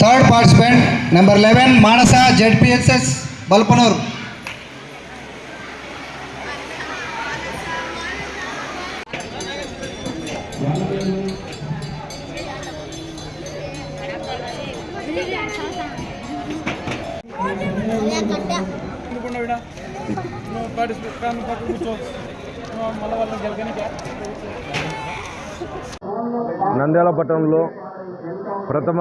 Third participant number eleven Manasa ZPSS Balpanur Nandyal పట్టణంలో ప్రథమ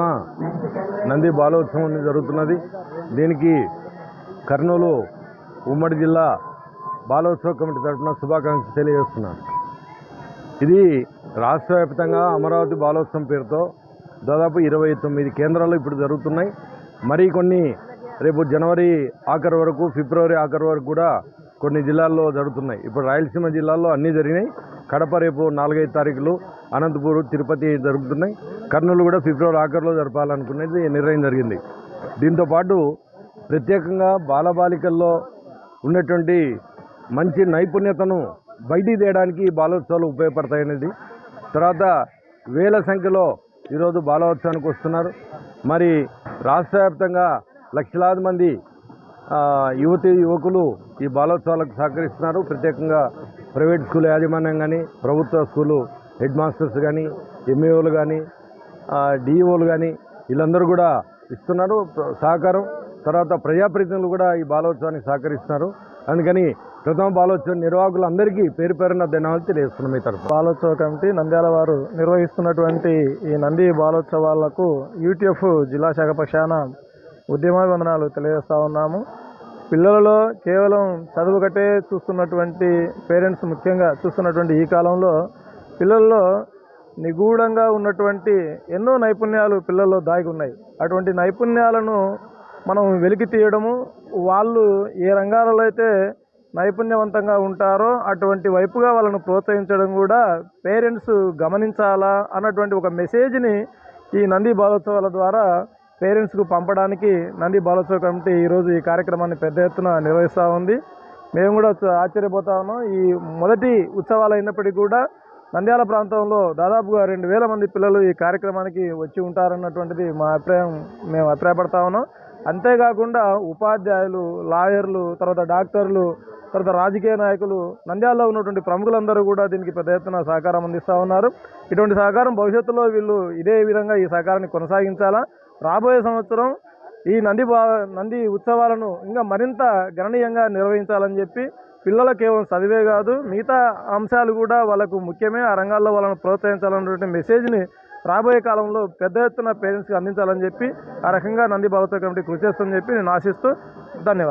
నంది బాలోత్సవం జరుగుతున్నది. దీనికి కర్నూలు ఉమ్మడి జిల్లా బాలోత్సవ కమిటీ తరఫున శుభాకాంక్షలు తెలియజేస్తున్నాను. ఇది రాష్ట్ర వ్యాప్తంగా అమరావతి బాలోత్సవం పేరుతో దాదాపు ఇరవై తొమ్మిది కేంద్రాలు ఇప్పుడు జరుగుతున్నాయి. మరి కొన్ని రేపు జనవరి ఆఖరి వరకు ఫిబ్రవరి ఆఖరి వరకు కూడా కొన్ని జిల్లాల్లో జరుగుతున్నాయి. ఇప్పుడు రాయలసీమ జిల్లాల్లో అన్నీ జరిగినాయి. కడప రేపు నాలుగైదు తారీఖులు అనంతపూర్ తిరుపతి జరుగుతున్నాయి. కర్నూలు కూడా ఫిబ్రవరి ఆఖరిలో జరపాలనుకునేది నిర్ణయం జరిగింది. దీంతోపాటు ప్రత్యేకంగా బాలబాలికల్లో ఉన్నటువంటి మంచి నైపుణ్యతను బయటికి తీయడానికి బాలోత్సవాలు ఉపయోగపడతాయనేది. తర్వాత వేల సంఖ్యలో ఈరోజు బాలోత్సవానికి వస్తున్నారు. మరి రాష్ట్ర వ్యాప్తంగా లక్షలాది మంది యువతి యువకులు ఈ బాలోత్సవాలకు సహకరిస్తున్నారు. ప్రత్యేకంగా ప్రైవేట్ స్కూల్ యాజమాన్యం కానీ ప్రభుత్వ స్కూలు హెడ్ మాస్టర్స్ కానీ ఎంఏఓలు కానీ డిఈఓలు కానీ వీళ్ళందరూ కూడా ఇస్తున్నారు. సహకారం. తర్వాత ప్రజాప్రతినిధులు కూడా ఈ బాలోత్సవానికి సహకరిస్తున్నారు. అందుకని ప్రథమ బాలోత్సవం నిర్వాహకులందరికీ పేరు పేరున ధన్యవాదాలు తెలియజేస్తున్నాం మీ తరఫు బాలోత్సవ కమిటీ నంద్యాల వారు నిర్వహిస్తున్నటువంటి ఈ నంది బాలోత్సవాలకు యూటీఎఫ్ జిల్లా శాఖ పక్షాన ఉద్యమాభివందనాలు తెలియజేస్తూ ఉన్నాము. పిల్లలలో కేవలం చదువు కట్టే చూస్తున్నటువంటి పేరెంట్స్ ముఖ్యంగా చూస్తున్నటువంటి ఈ కాలంలో పిల్లల్లో నిగూఢంగా ఉన్నటువంటి ఎన్నో నైపుణ్యాలు పిల్లల్లో దాగి ఉన్నాయి. అటువంటి నైపుణ్యాలను మనం వెలికి తీయడము వాళ్ళు ఏ రంగాలలో అయితే నైపుణ్యవంతంగా ఉంటారో అటువంటి వైపుగా వాళ్ళను ప్రోత్సహించడం కూడా పేరెంట్స్ గమనించాలా అన్నటువంటి ఒక మెసేజ్ని ఈ నంది బాలోత్సవాల ద్వారా పేరెంట్స్కు పంపడానికి నంది బాలోత్సవ కమిటీ ఈరోజు ఈ కార్యక్రమాన్ని పెద్ద ఎత్తున నిర్వహిస్తూ ఉంది. మేము కూడా ఆశ్చర్యపోతా ఉన్నాం. ఈ మొదటి ఉత్సవాలు అయినప్పటికీ కూడా నంద్యాల ప్రాంతంలో దాదాపుగా రెండు వేల మంది పిల్లలు ఈ కార్యక్రమానికి వచ్చి ఉంటారన్నటువంటిది మా అభిప్రాయం. మేము అభిప్రాయపడతా ఉన్నాం. అంతేకాకుండా ఉపాధ్యాయులు లాయర్లు తర్వాత డాక్టర్లు తర్వాత రాజకీయ నాయకులు నంద్యాలలో ఉన్నటువంటి ప్రముఖులందరూ కూడా దీనికి పెద్ద ఎత్తున సహకారం అందిస్తూ ఉన్నారు. ఇటువంటి సహకారం భవిష్యత్తులో వీళ్ళు ఇదే విధంగా ఈ సహకారాన్ని కొనసాగించాలా? రాబోయే సంవత్సరం ఈ నంది నంది ఉత్సవాలను ఇంకా మరింత గణనీయంగా నిర్వహించాలని చెప్పి పిల్లల కేవలం చదివే కాదు మిగతా అంశాలు కూడా వాళ్ళకు ముఖ్యమే. ఆ రంగాల్లో వాళ్ళని ప్రోత్సహించాలన్నటువంటి మెసేజ్ని రాబోయే కాలంలో పెద్ద ఎత్తున పేరెంట్స్కి అందించాలని చెప్పి ఆ రకంగా నంది బాలతో కమిటీ కృషి చేస్తుందని చెప్పి నేను ఆశిస్తూ ధన్యవాదాలు.